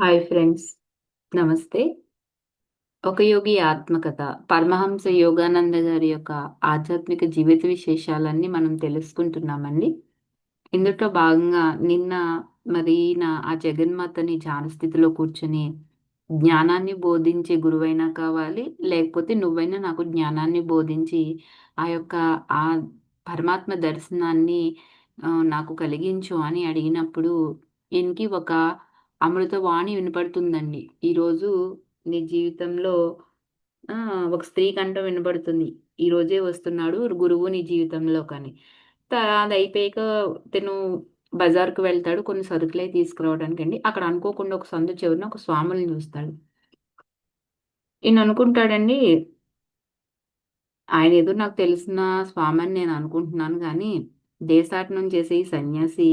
Hi friends నమస్తే ఒక యోగి ఆత్మకథ. పరమహంస యోగానంద గారి యొక్క ఆధ్యాత్మిక జీవిత విశేషాలన్నీ మనం తెలుసుకుంటున్నామండి. ఇందులో భాగంగా నిన్న మరి నా ఆ జగన్మాతని ధ్యాన స్థితిలో కూర్చొని జ్ఞానాన్ని బోధించే గురువైనా కావాలి లేకపోతే నువ్వైనా నాకు జ్ఞానాన్ని బోధించి ఆ యొక్క ఆ పరమాత్మ దర్శనాన్ని నాకు కలిగించు అని అడిగినప్పుడు ఈయనకి ఒక అమృతవాణి వినపడుతుందండి. ఈరోజు నీ జీవితంలో ఒక స్త్రీ కంఠం వినపడుతుంది. ఈ రోజే వస్తున్నాడు గురువు నీ జీవితంలో కానీ. అది అయిపోయాక తను బజార్కు వెళ్తాడు కొన్ని సరుకులే తీసుకురావడానికి అండి అక్కడ అనుకోకుండా ఒక సందు చివరిన ఒక స్వాములను చూస్తాడు. ఈయన అనుకుంటాడండి ఆయన ఏదో నాకు తెలిసిన స్వామి అని నేను అనుకుంటున్నాను కానీ దేశాటనం చేసే ఈ సన్యాసి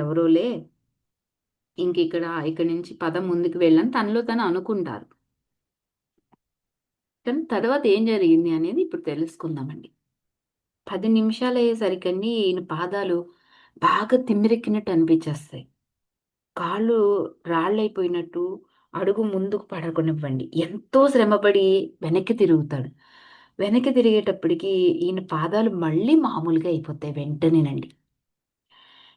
ఎవరోలే ఇంక ఇక్కడ ఇక్కడి నుంచి పదం ముందుకు వెళ్ళని తనలో తను అనుకుంటారు. కానీ తర్వాత ఏం జరిగింది అనేది ఇప్పుడు తెలుసుకుందామండి. పది నిమిషాలు అయ్యేసరికండి ఈయన పాదాలు బాగా తిమ్మిరెక్కినట్టు అనిపించేస్తాయి. కాళ్ళు రాళ్ళైపోయినట్టు అడుగు ముందుకు పడకనివ్వండి ఎంతో శ్రమపడి వెనక్కి తిరుగుతాడు. వెనక్కి తిరిగేటప్పటికి ఈయన పాదాలు మళ్ళీ మామూలుగా అయిపోతాయి వెంటనేనండి.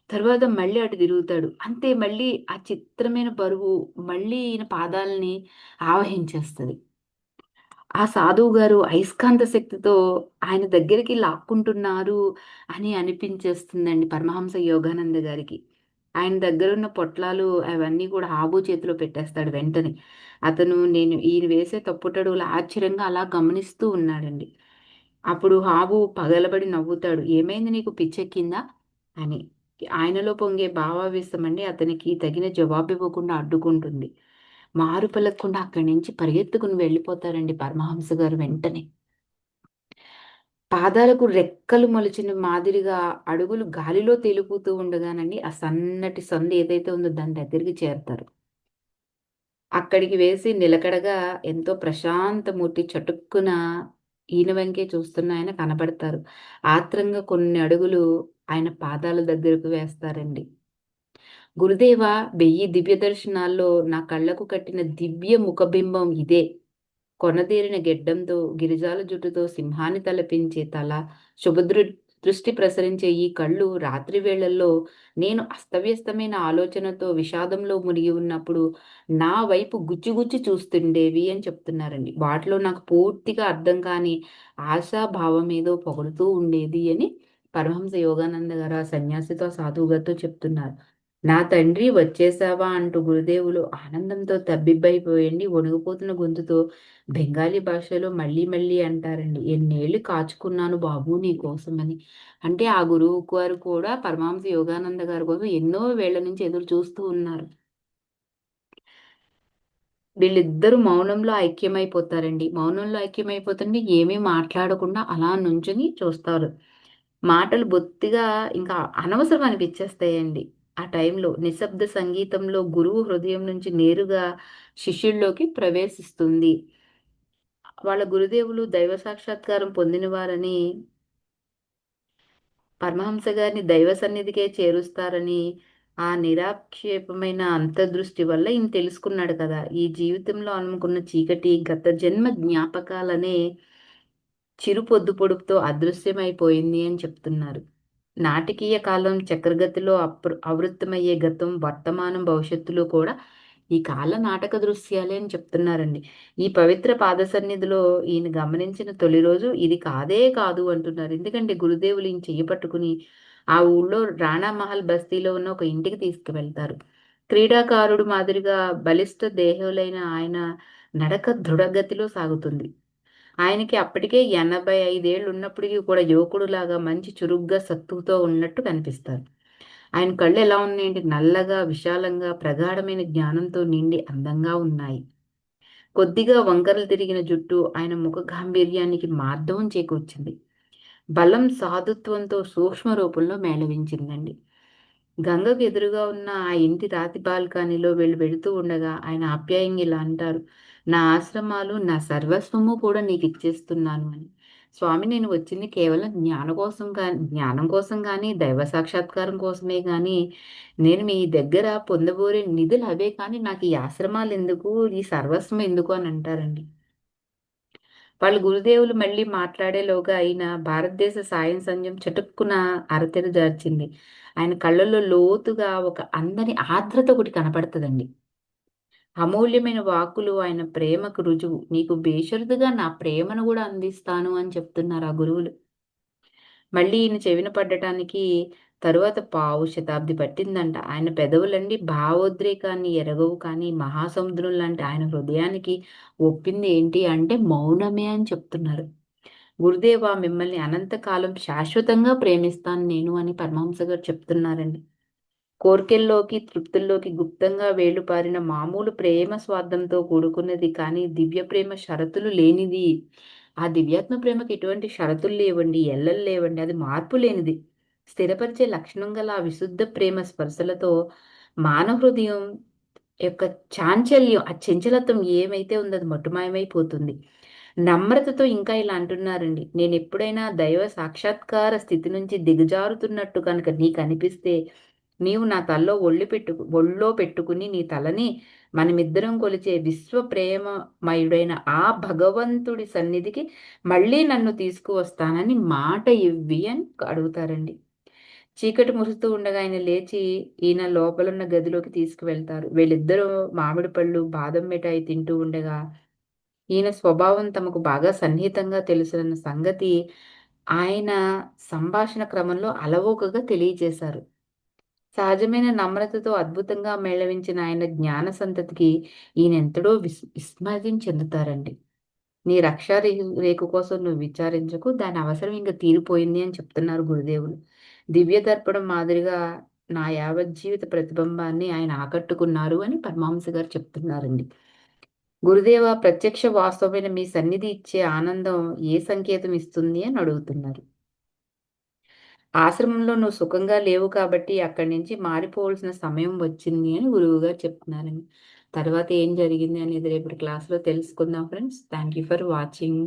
తర్వాత మళ్ళీ అటు తిరుగుతాడు. అంతే మళ్ళీ ఆ చిత్రమైన బరువు మళ్ళీ ఈయన పాదాలని ఆవహించేస్తుంది. ఆ సాధువు గారు అయస్కాంత శక్తితో ఆయన దగ్గరికి లాక్కుంటున్నారు అని అనిపించేస్తుందండి పరమహంస యోగానంద గారికి. ఆయన దగ్గర ఉన్న పొట్లాలు అవన్నీ కూడా ఆబు చేతిలో పెట్టేస్తాడు వెంటనే. అతను నేను ఈయన వేసే తప్పుటడుగులు ఆశ్చర్యంగా అలా గమనిస్తూ ఉన్నాడండి. అప్పుడు హాబు పగలబడి నవ్వుతాడు. ఏమైంది నీకు? పిచ్చెక్కిందా? అని. ఆయనలో పొంగే భావావేశం అండి అతనికి తగిన జవాబు ఇవ్వకుండా అడ్డుకుంటుంది. మారు పలకకుండా అక్కడి నుంచి పరిగెత్తుకుని వెళ్ళిపోతారండి పరమహంస గారు వెంటనే. పాదాలకు రెక్కలు మొలిచిన మాదిరిగా అడుగులు గాలిలో తేలిపోతూ ఉండగానండి ఆ సన్నటి సందు ఏదైతే ఉందో దాని దగ్గరికి చేరతారు. అక్కడికి వేసి నిలకడగా ఎంతో ప్రశాంతమూర్తి చటుక్కున ఈయన వెంకే చూస్తున్న ఆయన కనబడతారు. ఆత్రంగా కొన్ని అడుగులు ఆయన పాదాల దగ్గరకు వేస్తారండి. గురుదేవ వెయ్యి దివ్య దర్శనాల్లో నా కళ్ళకు కట్టిన దివ్య ముఖబింబం ఇదే. కొనదేరిన గెడ్డంతో గిరిజాల జుట్టుతో సింహాన్ని తలపించే తల శుభదృ దృష్టి ప్రసరించే ఈ కళ్ళు రాత్రి వేళల్లో నేను అస్తవ్యస్తమైన ఆలోచనతో విషాదంలో మునిగి ఉన్నప్పుడు నా వైపు గుచ్చిగుచ్చి చూస్తుండేవి అని చెప్తున్నారండి. వాటిలో నాకు పూర్తిగా అర్థం కాని ఆశాభావం ఏదో పొగుడుతూ ఉండేది అని పరమహంస యోగానంద గారు ఆ సన్యాసితో సాధువుగారితో చెప్తున్నారు. నా తండ్రి వచ్చేసావా అంటూ గురుదేవులు ఆనందంతో తబ్బిబ్బైపోయండి. వణుగుపోతున్న గొంతుతో బెంగాలీ భాషలో మళ్ళీ మళ్ళీ అంటారండి. ఎన్నేళ్ళు కాచుకున్నాను బాబు నీ కోసమని. అంటే ఆ గురువు గారు కూడా పరమాంస యోగానంద గారి కోసం ఎన్నో వేళ్ళ నుంచి ఎదురు చూస్తూ ఉన్నారు. వీళ్ళిద్దరూ మౌనంలో ఐక్యమైపోతారండి. మౌనంలో ఐక్యమైపోతుంటే ఏమీ మాట్లాడకుండా అలా నుంచుని చూస్తారు. మాటలు బొత్తిగా ఇంకా అనవసరం అనిపించేస్తాయండి ఆ టైంలో నిశ్శబ్ద సంగీతంలో గురువు హృదయం నుంచి నేరుగా శిష్యుల్లోకి ప్రవేశిస్తుంది. వాళ్ళ గురుదేవులు దైవ సాక్షాత్కారం పొందినవారని పరమహంస గారిని దైవ సన్నిధికే చేరుస్తారని ఆ నిరాక్షేపమైన అంతర్దృష్టి వల్ల ఈయన తెలుసుకున్నాడు కదా. ఈ జీవితంలో అనుకున్న చీకటి గత జన్మ జ్ఞాపకాలనే చిరు పొద్దు పొడుపుతో అదృశ్యమైపోయింది అని చెప్తున్నారు. నాటకీయ కాలం చక్రగతిలో అప్ర అవృత్తమయ్యే గతం వర్తమానం భవిష్యత్తులో కూడా ఈ కాల నాటక దృశ్యాలే అని చెప్తున్నారండి. ఈ పవిత్ర పాద సన్నిధిలో ఈయన గమనించిన తొలి రోజు ఇది కాదే కాదు అంటున్నారు. ఎందుకంటే గురుదేవులు ఈయన చెయ్యి పట్టుకుని ఆ ఊళ్ళో రాణామహల్ బస్తీలో ఉన్న ఒక ఇంటికి తీసుకువెళ్తారు. క్రీడాకారుడు మాదిరిగా బలిష్ట దేహులైన ఆయన నడక దృఢగతిలో సాగుతుంది. ఆయనకి అప్పటికే ఎనభై ఐదేళ్ళు ఉన్నప్పటికీ కూడా యువకుడులాగా మంచి చురుగ్గా సత్తుతో ఉన్నట్టు కనిపిస్తారు. ఆయన కళ్ళు ఎలా ఉన్నాయంటే నల్లగా విశాలంగా ప్రగాఢమైన జ్ఞానంతో నిండి అందంగా ఉన్నాయి. కొద్దిగా వంకరలు తిరిగిన జుట్టు ఆయన ముఖ గాంభీర్యానికి మార్ధవం చేకూర్చింది. బలం సాధుత్వంతో సూక్ష్మ రూపంలో మేళవించిందండి. గంగకు ఎదురుగా ఉన్న ఆ ఇంటి రాతి బాల్కనీలో వీళ్ళు వెళుతూ ఉండగా ఆయన ఆప్యాయంగా ఇలా అంటారు. నా ఆశ్రమాలు నా సర్వస్వము కూడా నీకు ఇచ్చేస్తున్నాను అని. స్వామి నేను వచ్చింది కేవలం జ్ఞానం కోసం కానీ జ్ఞానం కోసం కానీ దైవ సాక్షాత్కారం కోసమే కానీ నేను మీ దగ్గర పొందబోరే నిధులు అవే కానీ నాకు ఈ ఆశ్రమాలు ఎందుకు ఈ సర్వస్వం ఎందుకు అని అంటారండి. వాళ్ళు గురుదేవులు మళ్ళీ మాట్లాడేలోగా అయిన భారతదేశ సాయం సంజం చటుక్కున అరతెరు జార్చింది. ఆయన కళ్ళల్లో లోతుగా ఒక అందని ఆర్ద్రత ఒకటి కనపడుతుందండి. అమూల్యమైన వాకులు ఆయన ప్రేమకు రుజువు. నీకు బేషరతుగా నా ప్రేమను కూడా అందిస్తాను అని చెప్తున్నారు ఆ గురువులు. మళ్ళీ ఈయన చెవిన పడ్డటానికి తరువాత పావు శతాబ్ది పట్టిందంట. ఆయన పెదవులండి భావోద్రేకాన్ని ఎరగవు కానీ మహాసముద్రం లాంటి ఆయన హృదయానికి ఒప్పింది ఏంటి అంటే మౌనమే అని చెప్తున్నారు. గురుదేవా మిమ్మల్ని అనంతకాలం శాశ్వతంగా ప్రేమిస్తాను నేను అని పరమహంస గారు చెప్తున్నారండి. కోర్కెల్లోకి తృప్తుల్లోకి గుప్తంగా వేలుపారిన మామూలు ప్రేమ స్వార్థంతో కూడుకున్నది కానీ దివ్య ప్రేమ షరతులు లేనిది. ఆ దివ్యాత్మ ప్రేమకి ఎటువంటి షరతులు లేవండి ఎల్లలు లేవండి అది మార్పు లేనిది. స్థిరపరిచే లక్షణం గల ఆ విశుద్ధ ప్రేమ స్పర్శలతో మానవ హృదయం యొక్క చాంచల్యం ఆ చంచలత్వం ఏమైతే ఉందో అది మటుమాయమైపోతుంది. నమ్రతతో ఇంకా ఇలా అంటున్నారండి నేను ఎప్పుడైనా దైవ సాక్షాత్కార స్థితి నుంచి దిగజారుతున్నట్టు కనుక నీకు అనిపిస్తే నీవు నా తల్లో ఒళ్ళు పెట్టు ఒళ్ళో పెట్టుకుని నీ తలని మనమిద్దరం కొలిచే విశ్వ ప్రేమమయుడైన ఆ భగవంతుడి సన్నిధికి మళ్ళీ నన్ను తీసుకువస్తానని మాట ఇవ్వి అని అడుగుతారండి. చీకటి మురుస్తూ ఉండగా ఆయన లేచి ఈయన లోపలున్న గదిలోకి తీసుకువెళ్తారు. వీళ్ళిద్దరూ మామిడి పళ్ళు బాదం మిఠాయి తింటూ ఉండగా ఈయన స్వభావం తమకు బాగా సన్నిహితంగా తెలుసున్న సంగతి ఆయన సంభాషణ క్రమంలో అలవోకగా తెలియజేశారు. సహజమైన నమ్రతతో అద్భుతంగా మేళవించిన ఆయన జ్ఞాన సంతతికి ఈయన ఎంతడో విస్ విస్మయం చెందుతారండి. నీ రక్షా రేఖ కోసం నువ్వు విచారించకు దాని అవసరం ఇంకా తీరిపోయింది అని చెప్తున్నారు గురుదేవులు. దివ్య దర్పణం మాదిరిగా నా యావత్ జీవిత ప్రతిబింబాన్ని ఆయన ఆకట్టుకున్నారు అని పరమాంస గారు చెప్తున్నారండి. గురుదేవ ప్రత్యక్ష వాస్తవమైన మీ సన్నిధి ఇచ్చే ఆనందం ఏ సంకేతం ఇస్తుంది అని అడుగుతున్నారు. ఆశ్రమంలో నువ్వు సుఖంగా లేవు కాబట్టి అక్కడి నుంచి మారిపోవాల్సిన సమయం వచ్చింది అని గురువు గారు చెప్తున్నారండి. తర్వాత ఏం జరిగింది అనేది రేపు క్లాస్లో తెలుసుకుందాం friends. Thank you for watching.